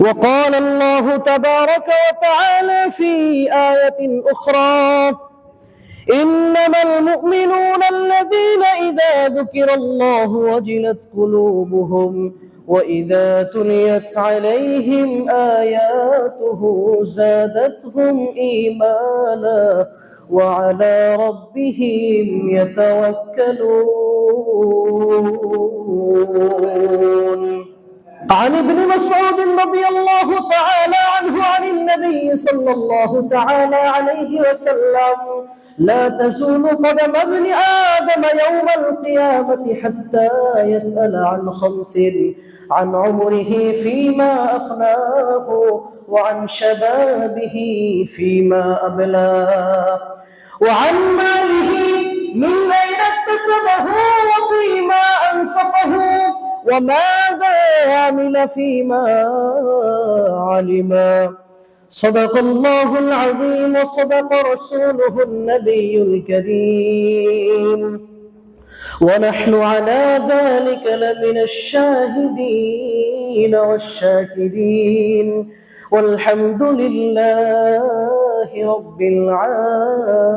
وقال الله تبارك وتعالى في آية أخرى إنما المؤمنون الذين إذا ذكر الله وجلت قلوبهم وإذا تليت عليهم آياته زادتهم إيمانا وعلى ربهم يتوكلون. عن ابن مسعود رضي الله تعالى عنه عن النبي صلى الله تعالى عليه وسلم لا تزول قدم ابن آدم يوم القيامة حتى يسأل عن خمس عن عمره فيما أفناه وعن شبابه فيما أبلاه وعن ماله من أين اكتسبه وفيما أنفقه وماذا عمل فيما علما. صدق الله العظيم وصدق رسوله النبي الكريم. ونحن على ذلك لمن الشاهدين والشاكرين. والحمد لله رب العالمين.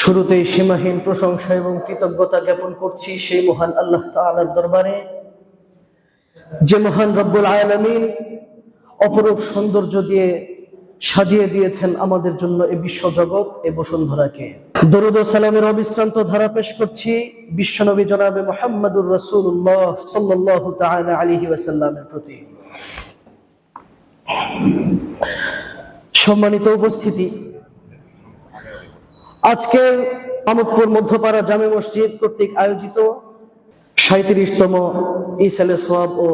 শুরুতেই সীমাহীন প্রশংসা এবং কৃতজ্ঞতা জ্ঞাপন করছি সেই মহান আল্লাহ তাআলার দরবারে। যে মহান রব্বুল আয়ালামিন অপরূপ সৌন্দর্য দিয়ে সাজিয়ে দিয়েছেন আমাদের জন্য এই বিশ্বজগৎ, এ বসুন্ধরাকে। দরুদ সালামের অবিশ্রান্ত ধারা পেশ করছি বিশ্বনবী জনাবে মোহাম্মদুর রসুল্লাহ সাল্লাহ তাআলা আলিহি ওয়াসাল্লামের প্রতি। সম্মানিত উপস্থিতি আজকের আমদপুর মধ্যপাড়া জামে মসজিদ কর্তৃক আয়োজিত সাঁত্রিশতম ইসালে সোয়াব ও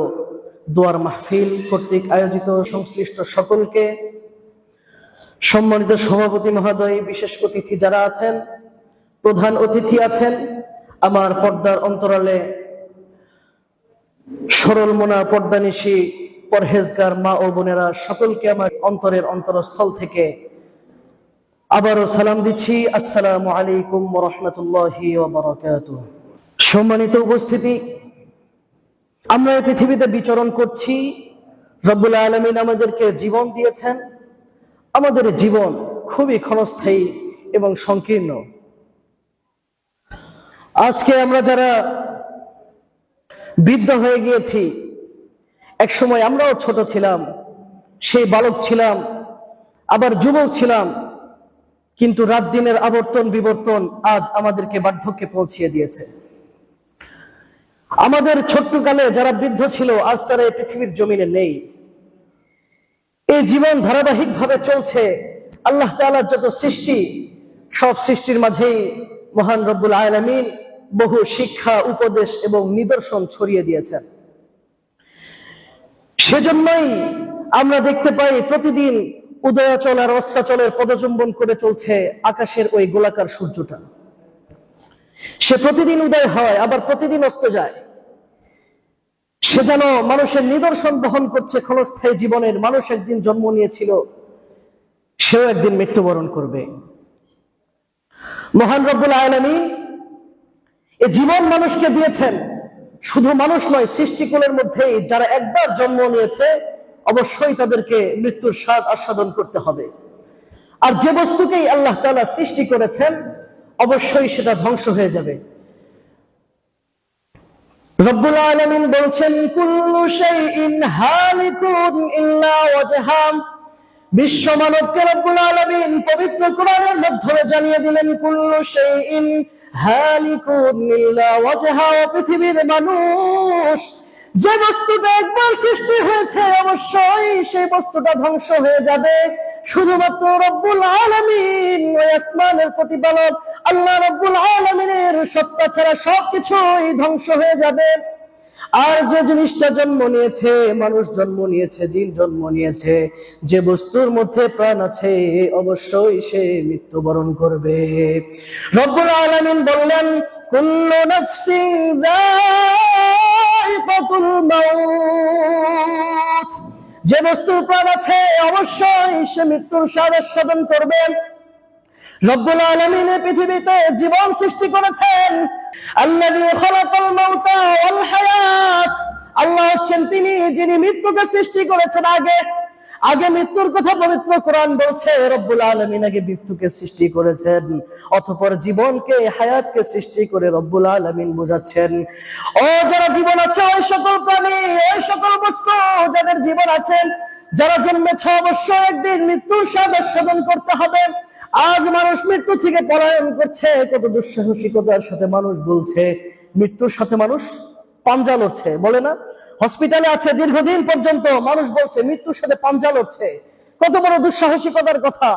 দোয়ার মাহফিল কর্তৃক আয়োজিত সংশ্লিষ্ট সকলকে সম্মানিত সভাপতি মহোদয়, বিশেষ অতিথি যারা আছেন, প্রধান অতিথি আছেন, আমার পর্দার অন্তরালে সরল মোনা পর্দানিশী পরহেজগার মা ও বোনেরা সকলকে আমার অন্তরের অন্তরস্থল থেকে আবারও সালাম দিচ্ছি। আসসালামু আলাইকুম রহমতুল্লাহি সম্মানিত উপস্থিতি, আমরা পৃথিবীতে বিচরণ করছি। রব্বুল আলমিন আমাদেরকে জীবন দিয়েছেন। আমাদের জীবন খুবই ক্ষণস্থায়ী এবং সংকীর্ণ। আজকে আমরা যারা বৃদ্ধ হয়ে গিয়েছি এক সময় আমরাও ছোট ছিলাম, সেই বালক ছিলাম, আবার যুবক ছিলাম কিন্তু রাত দিনের আবর্তন বিবর্তন আজ আমাদেরকে বার্ধক্যে পৌঁছিয়ে দিয়েছে। আমাদের ছোট্টকালে যারা বৃদ্ধ ছিল, আজ তারা এই পৃথিবীর জমিনে নেই। এই জীবন ধারাবাহিক ভাবে চলছে। আল্লাহ তালার যত সৃষ্টি, সব সৃষ্টির মাঝেই মহান রব্বুল আলমিন বহু শিক্ষা, উপদেশ এবং নিদর্শন ছড়িয়ে দিয়েছেন। সেজন্যই আমরা দেখতে পাই প্রতিদিন উদয়াচল আর অস্তাচলের পদচুম্বন করে চলছে আকাশের ওই গোলাকার সূর্যটা। সে প্রতিদিন উদয় হয়, আবার প্রতিদিন অস্ত যায়। সে যেন মানুষের নিদর্শন বহন করছে ক্ষণস্থায়ী জীবনের, মানুষ একদিন জন্ম নিয়েছিল, সেও একদিন মৃত্যুবরণ করবে। মহান রব্বুল আলমী এ জীবন মানুষকে দিয়েছেন। শুধু মানুষ নয়, সৃষ্টিকুলের মধ্যেই যারা একবার জন্ম নিয়েছে অবশ্যই তাদেরকে মৃত্যুর স্বাদ আস্বাদন করতে হবে। আর যে বস্তুকেই আল্লাহ তালা সৃষ্টি করেছেন, অবশ্যই সেটা ধ্বংস হয়ে যাবে। বিশ্ব আলামিন পবিত্র জানিয়ে দিলেন, কুল্লু পৃথিবীর মানুষ যে বস্তুটা একবার সৃষ্টি হয়েছে, অবশ্যই সেই বস্তুটা ধ্বংস হয়ে যাবে। শুধুমাত্র রব্বুল আলামিন আসমানের প্রতিপালক আল্লাহ রব্বুল আলামিনের সত্তা ছাড়া সবকিছুই ধ্বংস হয়ে যাবে। আর যে জিনিসটা জন্ম নিয়েছে, মানুষ জন্ম নিয়েছে, জিন জন্ম নিয়েছে, যে বস্তুর মধ্যে প্রাণ আছে, অবশ্যই সে মৃত্যুবরণ করবে। রব্বুল আলামিন বললেন, কুল্লু যায়িকাতুল মাউত যে বস্তুর প্রাণ আছে, অবশ্যই সে মৃত্যুর স্বাদ করবে। রব্বুল আলামিন পৃথিবীতে জীবন সৃষ্টি করেছেন। আল্লাহ হচ্ছেন তিনি, যিনি মৃত্যুকে সৃষ্টি করেছেন আগে। আগে মৃত্যুর কথা পবিত্র কোরআন বলছে, রব্বুল আলামিন আগে মৃত্যুকে সৃষ্টি করেছেন, অতঃপর জীবনকে, হায়াতকে সৃষ্টি করে রব্বুল আলামিন বোঝাচ্ছেন। ও যারা জীবন আছে, ওই সকল প্রাণী, ওই সকল বস্তু যাদের জীবন আছে, যারা জন্মেছে অবশ্যই একদিন মৃত্যুর স্বাদ আস্বাদন করতে হবে। আজ মানুষ মৃত্যু থেকে পলায়ন করছে, কত দুঃসাহসিকতার সাথে মানুষ বলছে, মৃত্যুর সাথে মানুষ পাঞ্জা লড়ছে, বলে না? হসপিটালে আছে, দীর্ঘদিন পর্যন্ত মানুষ বলছে, মৃত্যুর সাথে পাঞ্জা লড়ছে। কত বড় দুঃসাহসিকতার কথা।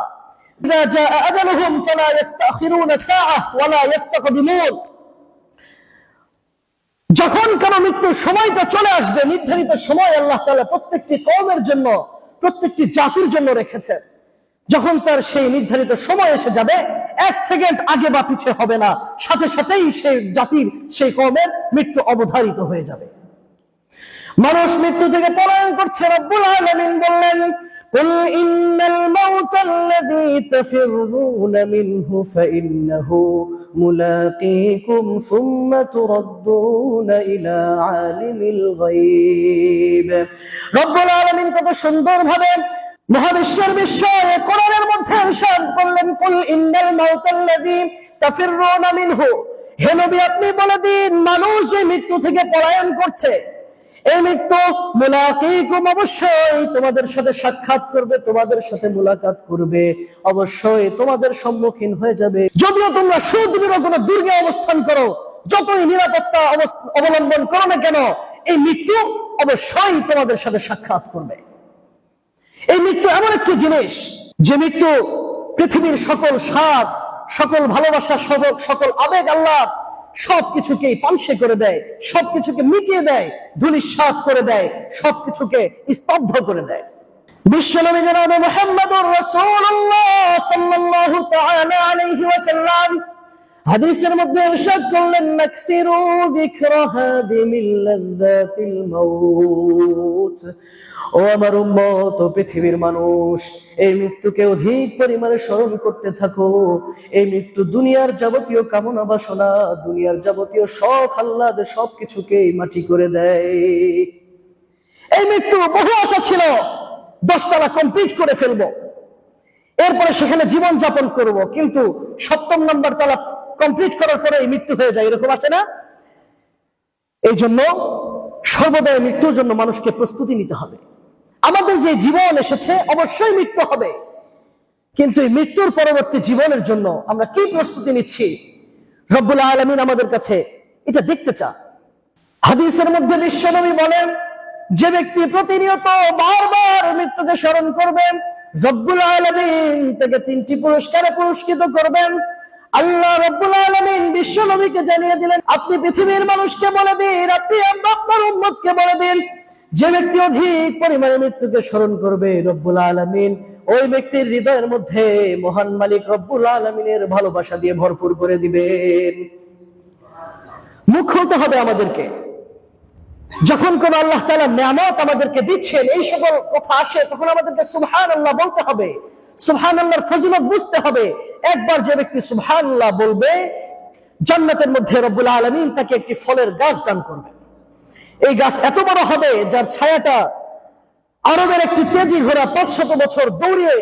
যখন কোন মৃত্যুর সময়টা চলে আসবে, নির্ধারিত সময় আল্লাহ তালা প্রত্যেকটি কমের জন্য, প্রত্যেকটি জাতির জন্য রেখেছেন। যখন তার সেই নির্ধারিত সময় এসে যাবে, এক সেকেন্ড আগে বা পিছিয়ে হবে না। সাথে সাথেই সেই জাতির, সেই কমের মৃত্যু অবধারিত হয়ে যাবে। মানুষ মৃত্যু থেকে পলায়ন করছে রব্বুল আলামিন বললেন, কুল ইন্নাল মাউতাল্লাযী তাফিররুনা মিনহু ফাইন্নাহু মুলাকীকুম সুম্মা তুরাদ্দুনা ইলা আলিমিল গায়ব। রব্বুল আলামিন কত সুন্দরভাবে মহাবিশ্বের বিষয়ে কোরআনের মধ্যে ইরশাদ করলেন, কুল ইন্নাল মাউতাল্লাযী তাফিররুনা মিনহু। হে নবী, আপনি বলে দিন, মানুষ যে মৃত্যু থেকে পলায়ন করছে এই মৃত্যু মুলাকিকুম অবশ্যই তোমাদের সাথে সাক্ষাৎ করবে, তোমাদের সাথে মুলাকাত করবে। অবশ্যই তোমাদের সম্মুখীন হয়ে যাবে। যদিও তোমরা সুদূর কোনো দুর্গে অবস্থান করো, যতই নিরাপত্তা অবলম্বন করো না কেন, এই মৃত্যু অবশ্যই তোমাদের সাথে সাক্ষাৎ করবে। এই মৃত্যু এমন একটি জিনিস, যে মৃত্যু পৃথিবীর সকল স্বাদ, সকল ভালোবাসা সকল আবেগ, আল্লাহ সবকিছুকে পাংশে করে দেয়, সবকিছুকে মিটিয়ে দেয় ধুলিস্বাদ করে দেয়, সবকিছুকে স্তব্ধ করে দেয়। বিশ্বনবী জনাব মুহাম্মদুর রাসূলুল্লাহ সাল্লাল্লাহু তাআলা আলাইহি ওয়াসাল্লাম হাদিসের মধ্যে ও আমার উম্মত পৃথিবীর মানুষ, এই মৃত্যুকে অধিক পরিমাণে স্মরণ করতে থাকো। এই মৃত্যু দুনিয়ার যাবতীয় কামনা বাসনা, দুনিয়ার যাবতীয় শখ, আহ্লাদ, সবকিছুকে মাটি করে দেয়। এই মৃত্যু বহু আশা ছিল, দশতলা কমপ্লিট করে ফেলব। এরপরে সেখানে জীবন যাপন করব, কিন্তু সপ্তম নম্বর তালা কমপ্লিট করার পরে মৃত্যু হয়ে যায়, এরকম আছে না? এই জন্য সর্বদাই মৃত্যুর জন্য মানুষকে প্রস্তুতি নিতে হবে। আমাদের যে জীবন এসেছে, অবশ্যই মৃত্যু হবে। কিন্তু এই মৃত্যুর পরবর্তী জীবনের জন্য আমরা কি প্রস্তুতি নিচ্ছি? রব্বুল আলমিন আমাদের কাছে এটা দেখতে চা হাদিসের মধ্যে বিশ্বনবী বলেন, যে ব্যক্তি প্রতিনিয়ত বারবার মৃত্যুকে স্মরণ করবেন, রব্বুল আলমিন তাকে তিনটি পুরস্কারে পুরস্কৃত করবেন। আল্লাহ রব্বুল আলমিন বিশ্ব নবীকে জানিয়ে দিলেন, আপনি পৃথিবীর মানুষকে বলে দিন, আপনি আপনার উম্মতকে বলে দিন। যে ব্যক্তি অধিক পরিমাণে মৃত্যুকে স্মরণ করবে রব্বুল আলমিন, ওই ব্যক্তির হৃদয়ের মধ্যে মহান মালিক রব্বুল আলমিনের ভালোবাসা দিয়ে ভরপুর করে দিবেন। মুখ খুলতে হবে আমাদেরকে। যখন কোন আল্লাহ তালা নিয়ামত আমাদেরকে দিচ্ছেন, এই সকল কথা আসে, তখন আমাদেরকে সুবহান আল্লাহ বলতে হবে। সুবহান আল্লাহর ফজিলত বুঝতে হবে। একবার যে ব্যক্তি সুবহানাল্লাহ বলবে, জান্নাতের মধ্যে রব্বুল আলমিন তাকে একটি ফলের গাছ দান করবে। এই গাছ এত বড় হবে, যার ছায়াটা আরবের একটি তেজি ঘোড়া পাঁচশত বছর দৌড়িয়ে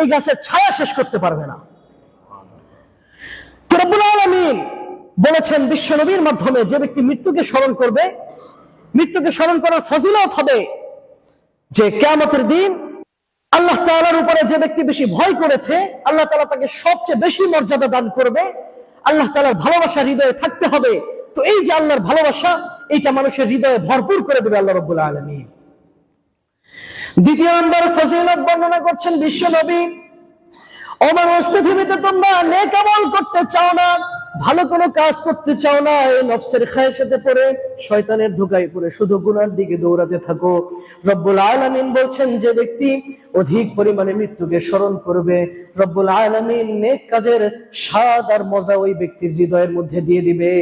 এই গাছের ছায়া শেষ করতে পারবে না। রব্বুল আলমিন বলেছেন বিশ্ব নবীর মাধ্যমে যে ব্যক্তি মৃত্যুকে স্মরণ করবে, মৃত্যুকে স্মরণ করার ফজিলত হবে যে কেয়ামতের দিন আল্লাহ তাআলার উপরে যে ব্যক্তি বেশি ভয় করেছে, আল্লাহ তাআলা তাকে সবচেয়ে বেশি মর্যাদা দান করবে। আল্লাহ তাআলার ভালোবাসা হৃদয়ে থাকতে হবে। তো এই যে আল্লাহর ভালোবাসা, এইটা মানুষের হৃদয়ে ভরপুর করে দেবে আল্লাহ রব্বুল আলামিন। দ্বিতীয় নম্বর, ফজিলত বর্ণনা করছেন বিশ্ব নবী। অমানুষ পৃথিবীতে তোমরা নেক আমল করতে চাও না। ভালো কোনো কাজ করতে চাও না, এই নফসের খায়েশাতে পড়ে, শয়তানের ধোকায় পড়ে, শুধু গুনার দিকে দৌড়াতে থাকো। রব্বুল আলামিন বলছেন যে ব্যক্তি অধিক পরিমাণে মৃত্যুকে স্মরণ করবে, রব্বুল আলামিন নেক কাজের স্বাদ আর মজা ওই ব্যক্তির হৃদয়ের মধ্যে দিয়ে দিবে।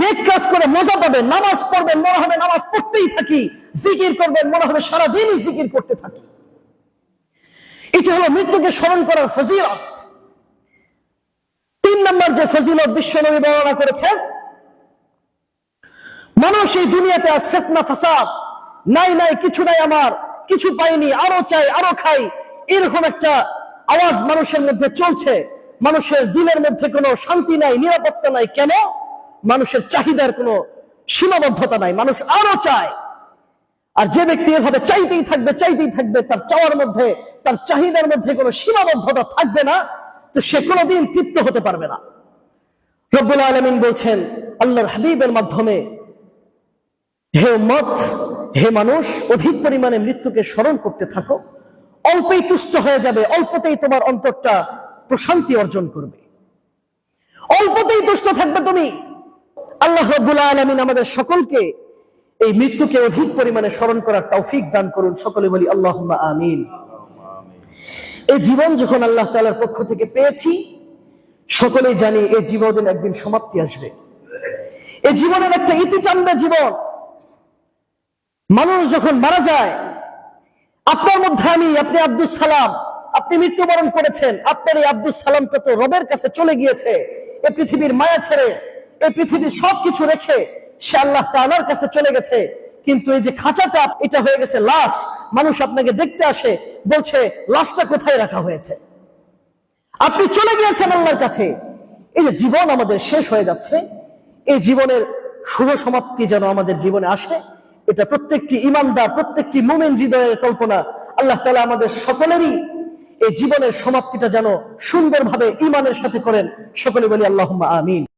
নেক কাজ করে মজা পাবেন নামাজ পড়বেন, মনে হবে নামাজ পড়তেই থাকি, জিকির করবেন, মনে হবে সারাদিনই জিকির করতে থাকি। এটা হলো মৃত্যুকে স্মরণ করার ফজিলত। তিন নম্বর যে ফজিলত বিশ্বনবী বর্ণনা করেছেন, মানুষ এই দুনিয়াতে আজ ফেসনা ফাসাদ, নাই নাই, কিছু নাই আমার, কিছু পাইনি, আরও চাই, আরও খাই, এরকম একটা আওয়াজ মানুষের মধ্যে চলছে। মানুষের দিলের মধ্যে কোনো শান্তি নাই, নিরাপত্তা নাই, কেন? মানুষের চাহিদার কোনো সীমাবদ্ধতা নাই, মানুষ আরও চায়। আর যে ব্যক্তি এভাবে চাইতেই থাকবে চাইতেই থাকবে, তার চাওয়ার মধ্যে, তার চাহিদার মধ্যে কোনো সীমাবদ্ধতা থাকবে না তো সে কোনোদিন তৃপ্ত হতে পারবে না। রব্বুল আলমিন বলছেন, আল্লাহর হাবিবের মাধ্যমে হে মত হে মানুষ, অধিক পরিমাণে মৃত্যুকে স্মরণ করতে থাকো। অল্পেই তুষ্ট হয়ে যাবে, অল্পতেই তোমার অন্তরটা প্রশান্তি অর্জন করবে। অল্পতেই তুষ্ট থাকবে তুমি। আল্লাহ রব্বুল আলমিন আমাদের সকলকে এই মৃত্যুকে অধিক পরিমাণে স্মরণ করার তৌফিক দান করুন। সকলে বলি আল্লাহ আমিন। এই জীবন যখন আল্লাহ তালার পক্ষ থেকে পেয়েছি, সকলেই জানি এই জীবনের একদিন সমাপ্তি আসবে। এই জীবনের একটা ইতি টানবে জীবন। মানুষ যখন মারা যায়, আপনার মধ্যে আমি, আপনি আব্দুল সালাম, আপনি মৃত্যুবরণ করেছেন, আপনার এই আব্দুল সালামটা তো রবের কাছে চলে গিয়েছে এই পৃথিবীর মায়া ছেড়ে এই পৃথিবীর সবকিছু রেখে সে আল্লাহ তালার কাছে চলে গেছে, কিন্তু এই যে খাঁচাটা, এটা হয়ে গেছে লাশ মানুষ আপনাকে দেখতে আসে, বলছে, লাশটা কোথায় রাখা হয়েছে? আপনি চলে গিয়েছেন আল্লাহর কাছে। এই যে জীবন আমাদের শেষ হয়ে যাচ্ছে, এই জীবনের শুভ সমাপ্তি যেন আমাদের জীবনে আসে, এটা প্রত্যেকটি ইমানদার, প্রত্যেকটি মোমেন হৃদয়ের কল্পনা। আল্লাহ তালা আমাদের সকলেরই এই জীবনের সমাপ্তিটা যেন সুন্দরভাবে ইমানের সাথে করেন। সকলে বলি আল্লাহ আমিন।